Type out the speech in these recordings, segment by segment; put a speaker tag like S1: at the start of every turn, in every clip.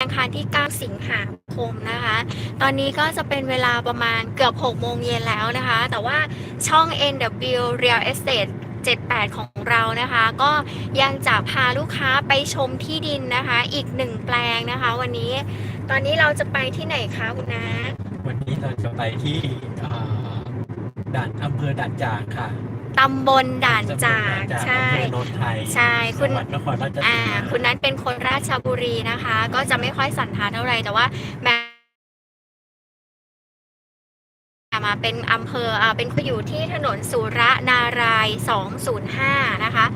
S1: อังคารที่ 9 สิงหาคมนะคะ ตอนนี้ก็จะเป็นเวลาประมาณเกือบ 6 โมงเย็นแล้วนะคะ แต่ว่าช่อง NW Real Estate 78 ของเรานะคะ ก็ยังจะพาลูกค้าไปชมที่ดินนะคะ อีกหนึ่งแปลงนะคะ วันนี้ ตอนนี้เราจะไปที่ไหนคะคุณนา
S2: วันนี้เราจะไปที่อ่าด่านอำเภอด่านจากค่ะ
S1: ตำบลด่านจาก
S2: ตำบลด่น
S1: ใช่
S2: อำเภอโนนไทย
S1: ใช่คุ
S2: จั
S1: ณ
S2: งหวัดนครราชสี
S1: อ่า
S2: มา
S1: คุณนั้นเป็นคนราชบุรีนะคะ ก็จะไม่ค่อยสันทัดเท่าไหร่แต่ว่าแม้มาเป็นอำเภออ่าเป็นอยู่ที่ถนนสุรนารายณ์205 นะคะ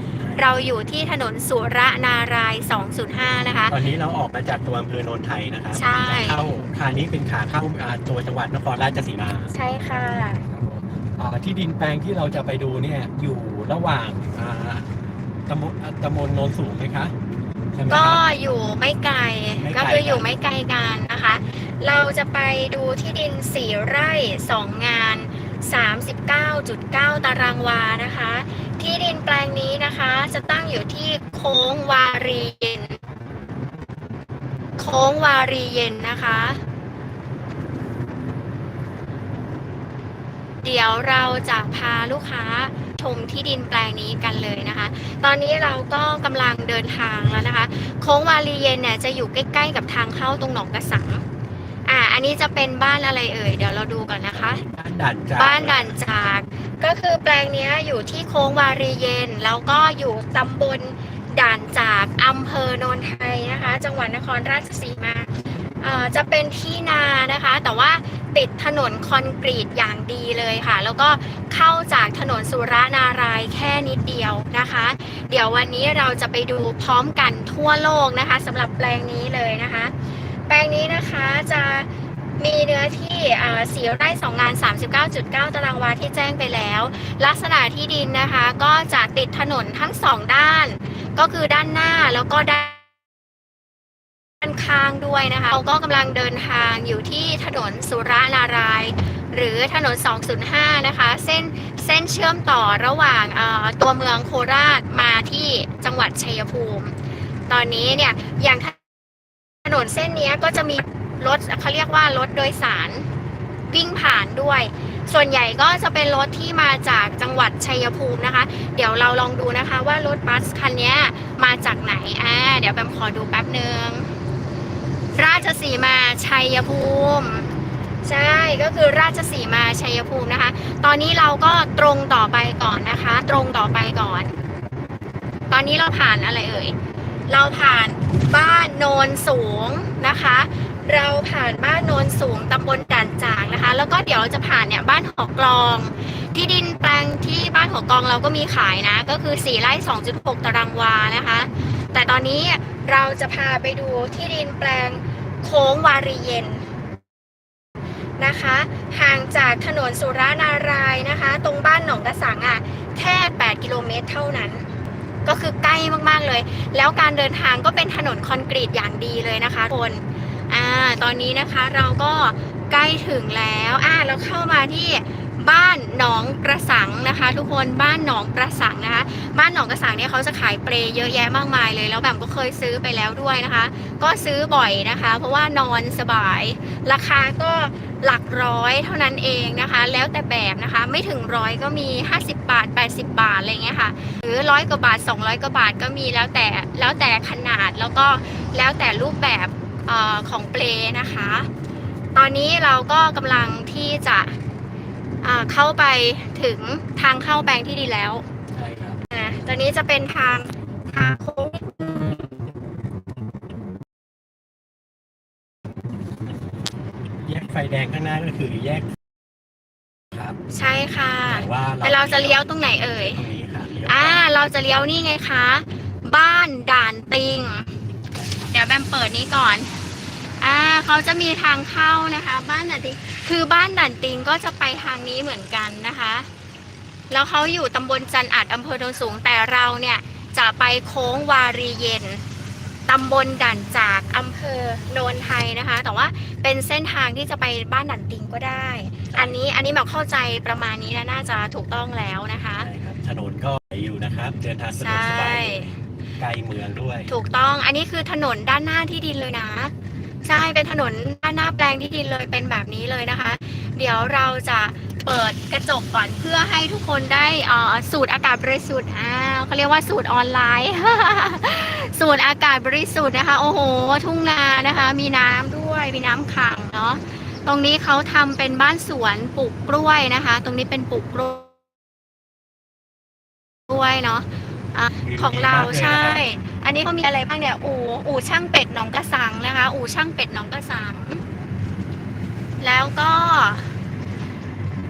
S1: เราอยู่ที่ถนนสุรนารายณ์205 นะคะ
S2: ตอนนี้เราออกมาจากตัวอำเภอโนนไทยนะครับ
S1: ใช่
S2: จะเข้าขานี้เป็นขาเข้าอ่าตัวจังหวัดนครราชสีมา
S1: ใช่ค่ะ
S2: อ่า ที่ดินแปลงที่เราจะไปดูเนี่ย อยู่ระหว่างอ่าตำบลอ่าตำบลโนนสูงไหมคะใช่ไหม
S1: ก็
S2: คะ
S1: อยู่ไม่ไกล
S2: ไม่ไกล
S1: ก็คืออยู่ไม่ไกลกันนะคะ เราจะไปดูที่ดิน 4 ไร่ 2 งาน 39.9 ตารางวานะคะ ที่ดินแปลงนี้นะคะ จะตั้งอยู่ที่โค้งวารีเย็น โค้งวารีเย็นนะคะ เดี๋ยวเราจะพาลูกค้าชมที่ดินแปลงนี้กันเลยนะคะ ตอนนี้เราก็กำลังเดินทางแล้วนะคะ โค้งวารีเย็นเนี่ยจะอยู่ใกล้ๆกับทางเข้าตรงหนองกระสัง อ่า อันนี้จะเป็นบ้านอะไรเอ่ย เดี๋ยวเราดูก่อนนะคะ
S2: บ้านด่านจาก
S1: บ้านด่านจาก ก็คือแปลงเนี้ยอยู่ที่โค้งวารีเย็นแล้วก็อยู่ตำบลด่านจากอำเภอโนนไทยนะคะ จังหวัดนครราชสีมาเอ่อจะเป็นที่นานะคะ แต่ว่า ติดถนนคอนกรีตอย่างดีเลยค่ะ แล้วก็เข้าจากถนนสุรานารายแค่นิดเดียวนะคะ เดี๋ยววันนี้เราจะไปดูพร้อมกันทั่วโลกนะคะสำหรับแปลงนี้เลยนะคะ แปลงนี้นะคะจะมีเนื้อที่อ่าสี่ไร่สองงาน 39.9 ตารางวาที่แจ้งไปแล้ว ลักษณะที่ดินนะคะก็จะติดถนนทั้งสองด้าน ก็คือด้านหน้าแล้วก็ด้าน ข้างด้วยนะคะเราก็กำลังเดินทางอยู่ที่ถนนสุรนาราย หรือถนน 205 นะคะ เส้นเส้นเชื่อมต่อระหว่างตัวเมืองโคราชมาที่จังหวัดชัยภูมิ ตอนนี้เนี่ยอย่างถนนเส้นนี้ก็จะมีรถเขาเรียกว่ารถโดยสารวิ่งผ่านด้วย ส่วนใหญ่ก็จะเป็นรถที่มาจากจังหวัดชัยภูมินะคะ เดี๋ยวเราลองดูนะคะว่ารถบัสคันนี้มาจากไหน อ่า เดี๋ยวแบมขอดูแป๊บหนึ่ง ราชสีมาชัยภูมิ ใช่ก็คือราชสีมาชัยภูมินะคะ ตอนนี้เราก็ตรงต่อไปก่อนนะคะ ตรงต่อไปก่อน ตอนนี้เราผ่านอะไรเอ่ยเราผ่านบ้านโนนสูงนะคะ เราผ่านบ้านโนนสูงตำบลด่านจางนะคะ แล้วก็เดี๋ยวเราจะผ่านเนี่ยบ้านหอกลอง ที่ดินแปลงที่บ้านหอกลองเราก็มีขายนะ ก็คือ 4ไร่2.6 ตารางวานะคะ แต่ตอนนี้เราจะพาไปดูที่ดินแปลงโค้งวารีเย็นนะคะ ห่างจากถนนสุรานารายนะคะ ตรงบ้านหนองกระสังอะแค่ 8 กิโลเมตรเท่านั้น ก็คือใกล้มากๆเลย แล้วการเดินทางก็เป็นถนนคอนกรีตอย่างดีเลยนะคะทุกคนอ่าตอนนี้นะคะเราก็ใกล้ถึงแล้วอ่าเราเข้ามาที่ บ้านหนองกระสังนะคะ ทุกคนบ้านหนองกระสังนะคะ บ้านหนองกระสังเนี่ยเขาจะขายเปลเยอะแยะมากมายเลย แล้วแบบก็เคยซื้อไปแล้วด้วยนะคะ ก็ซื้อบ่อยนะคะ เพราะว่านอนสบาย ราคาก็หลักร้อยเท่านั้นเองนะคะ แล้วแต่แบบนะคะ ไม่ถึงร้อยก็มี 50 บาท 80 บาทอะไรเงี้ยค่ะ หรือร้อยกว่าบาท 200กว่าบาทก็มีแล้วแต่แล้วแต่ขนาดแล้วก็แล้วแต่รูปแบบออของเปลนะคะ ตอนนี้เราก็กำลังที่จะ เข้าไปถึงทางเข้าแปลงที่ดีแล้ว
S2: ใช่ครับ
S1: นะตอนนี้จะเป็นทางทางโค้ง
S2: แยกไฟแดงข้างหน้าก็คือแยก ครับ
S1: ใช่ค่ะ
S2: แต่ว่า
S1: แต่เราจะเลี้ยวตรงไหนเอ่ย
S2: ตรงนี้ค่ะเลี้ยว
S1: อ่า เราจะเลี้ยวนี่ไงคะ บ้านด่านติง เดี๋ยวแบมเปิดนี้ก่อนอ่า เขาจะมีทางเข้านะคะ บ้านด่านติงคือบ้านด่านติงก็จะไปทางนี้เหมือนกันนะคะ แล้วเขาอยู่ตำบลจันอาจอำเภอโนนสูงแต่เราเนี่ยจะไปโค้งวารีเย็นตำบลด่านจากอำเภอโนนไทยนะคะ แต่ว่าเป็นเส้นทางที่จะไปบ้านด่านติงก็ได้ อันนี้อันนี้แบบเข้าใจประมาณนี้นะน่าจะถูกต้องแล้วนะคะ
S2: ใช่ครับถนนก็อยู่นะครับเดินทางสะด
S1: ใช
S2: วกสบา่ยใกล้เมืองด้วย
S1: ถูกต้องอันนี้คือถนนด้านหน้าที่ดินเลยนะ ใช่เป็นถนนด้านหน้าแปลงที่ดินเลยเป็นแบบนี้เลยนะคะ เดี๋ยวเราจะเปิดกระจกก่อนเพื่อให้ทุกคนได้อ่อสูดอากาศบริสุทธิ์อ่าเขาเรียกว่าสูตรออนไลน์ สูตรอากาศบริสุทธิ์นะคะ โอ้โห ทุ่งนานะคะ มีน้ำด้วยมีน้ำขังเนาะตรงนี้เขาทำเป็นบ้านสวนปลูกกล้วยนะคะ ตรงนี้เป็นปลูกกล้วยเนาะของเราใช่ อันนี้เขามีอะไรบ้างเนี่ย อู่อู่ช่างเป็ดหนองกระสังนะคะ อู่ช่างเป็ดหนองกระสัง แล้วก็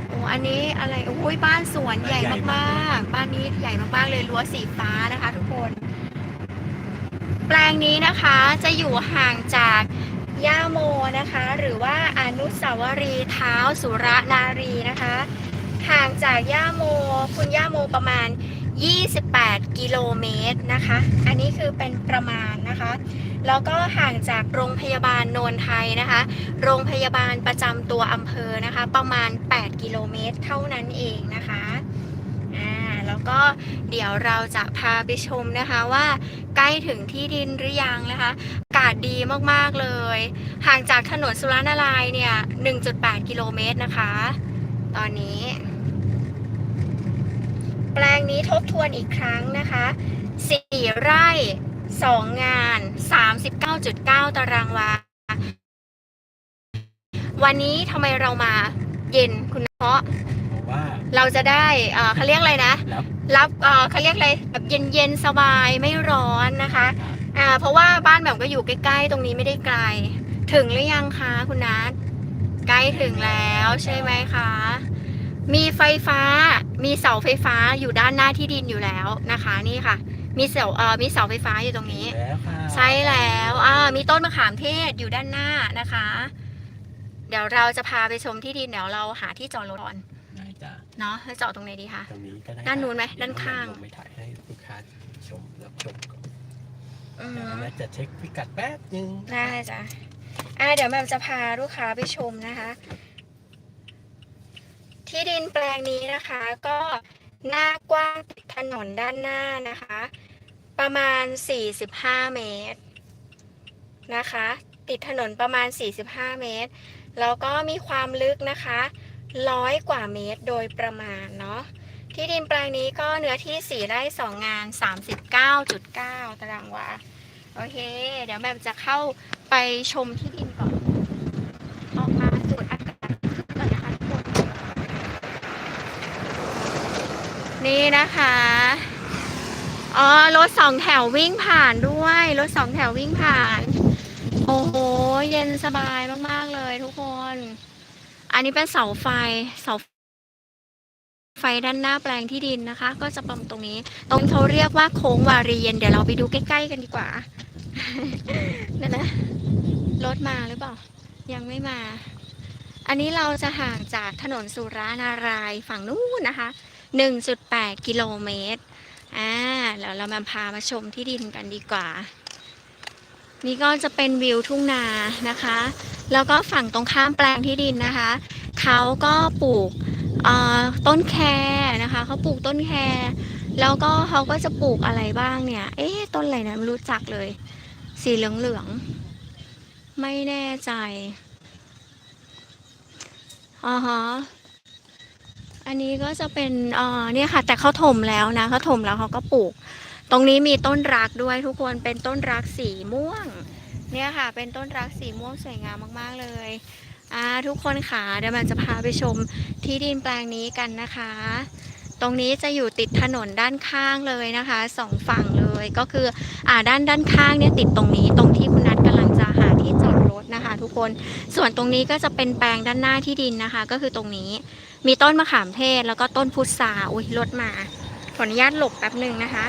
S1: โอ้อันนี้อะไรอุ้ยบ้านสวนใหญ่มากๆ บ้านนี้ใหญ่มากๆเลยรั้วสีฟ้านะคะ ทุกคน แปลงนี้นะคะจะอยู่ห่างจากย่าโมนะคะ หรือว่าอนุสาวรีย์เท้าสุรนารีนะคะ ห่างจากย่าโม คุณย่าโมประมาณ 28 กิโลเมตรนะคะ อันนี้คือเป็นประมาณนะคะ แล้วก็ห่างจากโรงพยาบาลโนนไทยนะคะ โรงพยาบาลประจำตัวอำเภอนะคะ ประมาณ 8 กิโลเมตรเท่านั้นเองนะคะอ่าแล้วก็เดี๋ยวเราจะพาไปชมนะคะว่าใกล้ถึงที่ดินหรือยังนะคะ อากาศดีมากๆเลย ห่างจากถนนสุรนารายเนี่ย 1.8 กิโลเมตรนะคะ ตอนนี้ แปลงนี้ทบทวนอีกครั้งนะคะ 4 ไร่ 2 งาน 39.9 ตารางวา วันนี้ทำไมเรามาเย็นคุณเพราะ
S2: บอกว่า
S1: เราจะได้เอ่อเขาเรียกอะไรนะ
S2: รับ
S1: รับเอ่อเขาเรียกอะไรแบบเย็นเย็นๆสบายไม่ร้อนนะคะอ่าเพราะว่าบ้านแบบก็อยู่ใกล้ ๆ ตรงนี้ไม่ได้ไกล ถึงหรือยังคะคุณนัทใกล้ถึงแล้วใช่ไหมคะ มีไฟฟ้า มีเสาไฟฟ้าอยู่ด้านหน้าที่ดินอยู่แล้วนะคะนี่ค่ะ มีเสาเอ่อมีเสาไฟฟ้าอยู่ตรงนี้
S2: แล้วค่ะ
S1: ใช่แล้วอ่ามีต้นมะขามเทศอยู่ด้านหน้านะคะ เดี๋ยวเราจะพาไปชมที่ดินเดี๋ยวเราหาที่จอดรถก่อน
S2: ได้จ้ะ
S1: เนาะจะจอดตรงไหนดีคะ
S2: ตรงนี้ก็ได้
S1: ด้านนู้นไหม
S2: เยว
S1: ด้านข้าง
S2: ลไปถ่ายให้ลูกค้าชมรับชมก่อน
S1: อื
S2: เดี๋ยว
S1: ม
S2: แม่จะเช็คพิกัดแป๊บนึง
S1: ได้จ้ะอ่าเดี๋ยวแมมจะพาลูกค้าไปชมนะคะ ที่ดินแปลงนี้นะคะ ก็หน้ากว้างติดถนนด้านหน้านะคะ ประมาณ 45 เมตรนะคะ ติดถนนประมาณ 45 เมตร แล้วก็มีความลึกนะคะร้อยกว่าเมตรโดยประมาณเนาะที่ดินแปลงนี้ก็เนื้อที่ 4 ไร่ 2 งาน 39.9 ตารางวา โอเค เดี๋ยวแมมจะเข้าไปชมที่ดินก่อน ออกมาสูดอากาศก่อนนะคะทุกคน นี่นะคะ อ๋อ รถสองแถววิ่งผ่านด้วย รถสองแถววิ่งผ่าน โอ้โห เย็นสบายมาก ๆ เลยทุกคน อันนี้เป็นเสาไฟ เสาไฟด้านหน้าแปลงที่ดินนะคะ ก็จะประมตรงนี้ ตรงเขาเรียกว่าโค้งวารีเย็นเดี๋ยวเราไปดูใกล้ ๆ กันดีกว่านั่นนะ รถมาหรือเปล่า ยังไม่มา อันนี้เราจะห่างจากถนนสุรานารายฝั่งนู้นนะคะ 1.8 กิโลเมตร อ่า แล้วเรามาพามาชมที่ดินกันดีกว่า นี่ก็จะเป็นวิวทุ่งนานะคะ แล้วก็ฝั่งตรงข้ามแปลงที่ดินนะคะ เขาก็ปลูกต้นแคนะคะ เขาปลูกต้นแคแล้วก็เขาก็จะปลูกอะไรบ้างเนี่ย เอ๊ะ ต้นอะไรนะไม่รู้จักเลย สีเหลืองๆ ไม่แน่ใจอ๋อฮะ อันนี้ก็จะเป็นเอ่อเนี่ยค่ะ แต่เขาถมแล้วนะเขาถมแล้วเขาก็ปลูก ตรงนี้มีต้นรักด้วยทุกคนเป็นต้นรักสีม่วง เนี่ยค่ะ เป็นต้นรักสีม่วงสวยงามมากๆเลยอ่าทุกคนค่ะเดี๋ยวมันจะพาไปชมที่ดินแปลงนี้กันนะคะ ตรงนี้จะอยู่ติดถนนด้านข้างเลยนะคะสองฝั่งเลยก็คืออ่าด้านด้านข้างเนี่ยติดตรงนี้ตรงที่คุณนัทกำลังจะหาที่จอดรถนะคะ ทุกคนส่วนตรงนี้ก็จะเป็นแปลงด้านหน้าที่ดินนะคะ ก็คือตรงนี้ มีต้นมะขามเทศแล้วก็ต้นพุทราอุ้ยรถมา ขออนุญาตหลบแป๊บหนึ่งนะคะ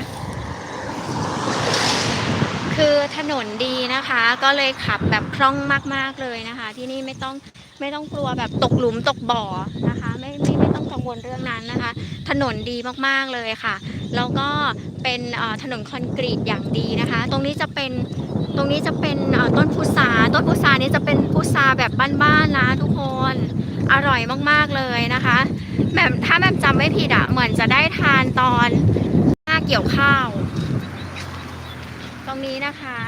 S1: คือถนนดีนะคะ ก็เลยขับแบบคล่องมากๆเลยนะคะ ที่นี่ไม่ต้องไม่ต้องกลัวแบบตกหลุมตกบ่อนะคะ ไม่ไม่ไม่ต้องกังวลเรื่องนั้นนะคะ ถนนดีมากๆเลยค่ะ แล้วก็เป็นถนนคอนกรีตอย่างดีนะคะ ตรงนี้จะเป็นตรงนี้จะเป็นต้นพุทราต้นพุทรานี่จะเป็นพุทราแบบบ้านๆนะทุกคน อร่อยมากๆเลยนะคะแบบถ้าแบบจำไม่ผิดอะเหมือนจะได้ทานตอนหน้าเกี่ยวข้าว ตรงนี้นะคะ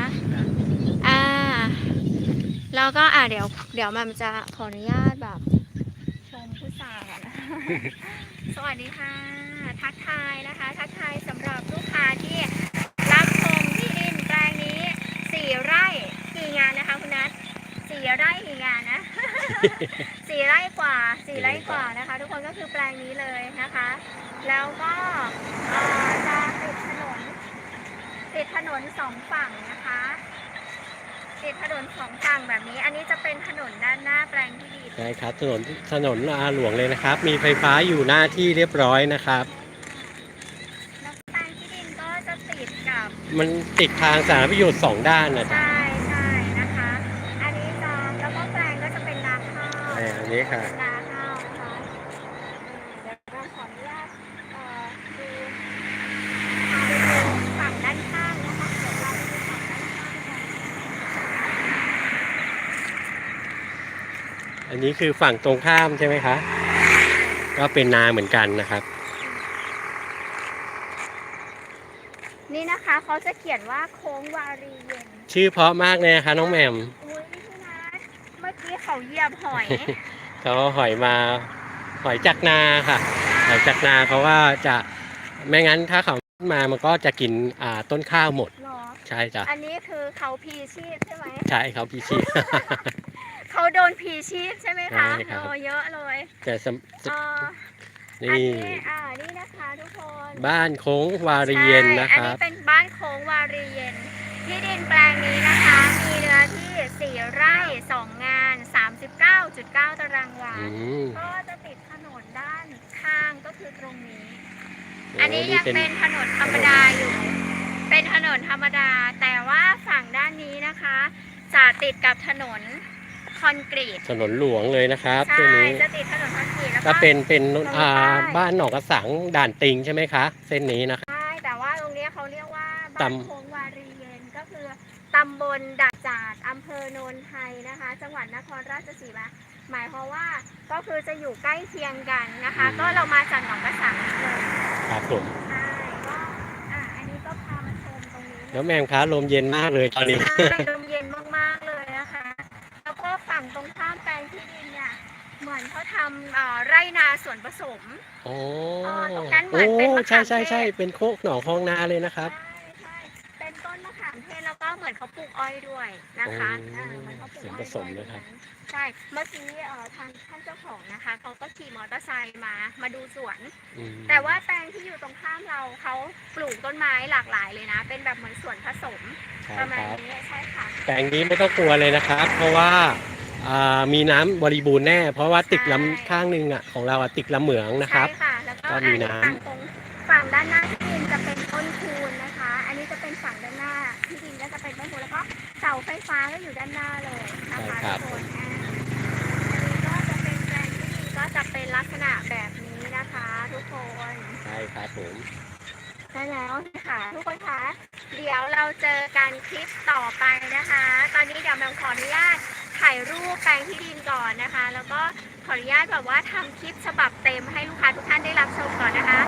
S1: อ่าแล้วก็อะเดี๋ยว เดี๋ยวมันจะขออนุญาตแบบ ชมผู้สาวนะสวัสดีค่ะ ทักทายนะคะ ทักทายสำหรับลูกค้าที่รับชมที่ดินแปลงนี้สี่ไร่กี่งานนะคะคุณนัทสี่ไร่กี่งานนะ สี่ไร่กว่าสี่ไร่กว่านะคะ ทุกคนก็คือแปลงนี้เลยนะคะ แล้วก็เอ่อจะติดถนนติดถนนสองฝั่งนะคะติดถนนสองฝั่งแบบนี้ อันนี้จะเป็นถนนด้านหน้าแปลงที่ดิน
S2: ใช่ครับถนนถนนอาหลวงเลยนะครับ มีไฟฟ้าอยู่หน้าที่เรียบร้อยนะครับ
S1: แล้วแปลงที่ดินก็จะติดกับ
S2: มันติดทางสาธารณประโยชน์สองด้านนะจ๊ะ
S1: ใช่ใช่นะคะ อันนี้จะแล้วก็แปลงก็จะเป็นนาข้าว
S2: อ่าอันนี้ค่ะ
S1: นาข้าวนะคะเดี๋ยวเราขออนุญาตเอ่อดูพาไปดูฝั่งด้านข้างนะคะเดี๋ยวเราไปดูฝั่งด้านข้างกัน
S2: อันนี้คือฝั่งตรงข้ามใช่ไหมคะ ก็เป็นนาเหมือนกันนะครับ
S1: นี่นะคะเขาจะเขียนว่าโค้งวารีเย็น
S2: ชื่อเพราะมากเลยนะคะน้องแหม่ม
S1: อุ้ยพี่นัทเมื่อกี้เขาเหยียบหอย
S2: เขาเอาหอยมาหอยจากนาค่ะ หอยจากนาเขาว่าจะไม่งั้นถ้าเขามามันก็จะกินอ่าต้นข้าวหมด
S1: เหรอ
S2: ใช่จ้ะ
S1: อันนี้คือเขาพีชีพใช่ไหม
S2: ใช่เขาพี่ชีพ
S1: เขาโดนพีชีพใช่ไหมคะ
S2: ใช่ครับ
S1: โอ้เยอะเลย
S2: แต่สม
S1: เอ่ออัน
S2: นี่
S1: นี้อ่านี่นะคะทุกคน
S2: บ้านโค้งวารีเย็นนะค
S1: ใช่
S2: รั
S1: อั
S2: บ
S1: นี้เป็นบ้านโค้งวารีเย็น ที่ดินแปลงนี้นะคะ มีเนื้อที่4ไร่2งาน 39.9 ตารางวา
S2: อืม
S1: ก็จะติดถนนด้านข้างก็คือตรงนี้
S2: โอั
S1: นนี้ยังเป็นถนนธรรมดาอยู่ เป็นถนนธรรมดา แต่ว่าฝั่งด้านนี้นะคะ จะติดกับถนนคอนกรีต
S2: ถนนหลวงเลยนะครับ
S1: ใช่
S2: ตัวนี้
S1: จะติดถนนคอนกรีตแล้ว
S2: ก็
S1: ก็
S2: เป็นเป็น
S1: ตรง
S2: อ่า
S1: ใต้
S2: บ้านหนองกระสังด่านติงใช่ไหมคะ เส้นนี้นะครับ
S1: ใช่แต่ว่าตรงเนี้ยเขาเรียกว่าบ้าน
S2: ตำ
S1: โค้งวารีเย็นก็คือ ตำบลดักจาดอำเภอโนนไทยนะคะ จังหวัดนครราชสีมา หมายความว่าก็คือจะอยู่ใกล้เคียงกันนะคะ ก็เรามาจากหนองกระสังเลย
S2: ครับผม
S1: ใช่ก็อะอันนี้ก็พามาชมตรงนี้
S2: แล้วแมมคะลมเย็นมากเลยตอนนี้
S1: ใช่ลมเย็นมากๆเลยนะคะ แล้วก็ฝั่งตรงข้ามแปลงที่ดินเนี่ยเหมือนเขาทำเอ่อไร่นาสวนผสม
S2: โอ้
S1: อ๋อตรงนั้นเหมื
S2: โอ้
S1: อนเป็นมะขาม
S2: ใช่ใช่ใช่
S1: เทศ
S2: เป็นโคกหนองคลองนาเลยนะครับ
S1: ใช่ใช่เป็นต้นมะขามเทศแล้วก็เหมื อนเขาปลูกอ้อยด้วยนะคะ
S2: โอ้
S1: อ่าเหมือนเขาปลูกอ้อย
S2: ส่วนผสมนะครับ
S1: ด้วยใช่เมื่อกี้เอ่อทางท่านเจ้าของนะคะเขาก็ขี่มอเตอร์ไซค์มามาดูสวน
S2: อืม
S1: แต่ว่าแปลงที่อยู่ตรงข้ามเราเขาปลูกต้นไม้หลากหลายเลยนะ เป็นแบบเหมือนสวนผสม
S2: ใช่
S1: ประมาณ
S2: ครับ
S1: นี้ใช่ค่ะ
S2: แปลงนี้ไม่ต้องกลัวเลยนะครับ เพราะว่าอ่ามีน้ำบริบูรณ์แน่ เพราะว่าติดลำข้างหนึ่งอะของเราอะติดลำเหมืองนะครับ
S1: ใช่ค่ะ แล้วก็
S2: ก็
S1: อัน
S2: มี
S1: นี้
S2: น้ำ
S1: ฝั่งตรงฝั่งด้านหน้าที่ดินจะเป็นต้นคูนนะคะ อันนี้จะเป็นฝั่งด้านหน้า สาไฟฟ้าก็อยู่ด้านหน้าเลยนะคะทุกคนอ่าอันนี้ก็จะเป็นแปลงที่ดินก็จะเป็นลักษณะแบบนี้นะคะ ทุกคน
S2: ใช่ครับผม
S1: ใช่แล้วค่ะทุกคนคะ เดี๋ยวเราเจอกันคลิปต่อไปนะคะ ตอนนี้เดี๋ยวแมวขออนุญาตถ่ายรูปแปลงที่ดินก่อนนะคะ แล้วก็ขออนุญาตแบบว่าทำคลิปฉบับเต็มให้ลูกค้าทุกท่านได้รับชมก่อนนะคะ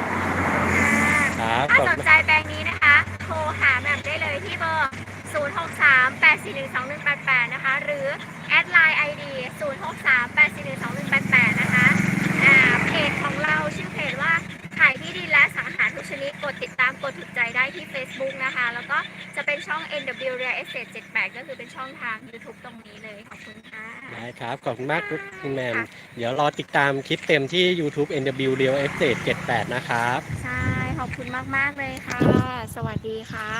S2: ครับ
S1: ถ้า
S2: ขอบ
S1: ส
S2: คุ
S1: น
S2: ณ
S1: ใจแปลงนี้นะคะ โทรหาแหม่มได้เลยที่เบอร์ 0638412188 นะคะ หรือแอดไลน์ ID 0638412188 นะคะอ่าเพจของเราชื่อเพจว่าขายที่ดินและสังหารทุกชนิด กดติดตามกดถูกใจได้ที่ Facebook นะคะ แล้วก็จะเป็นช่อง NW Real Estate 78 ก็คือเป็นช่องทาง YouTube ตรงนี้เลย ขอบคุณค่ะ
S2: ได้ครับ ขอบคุณมากคุณแมมเดี๋ยวรอติดตามคลิปเต็มที่ YouTube NW Real Estate 78 นะครับ
S1: ใช่ ขอบคุณมาก ๆ เลยค่ะ สวัสดีค่ะ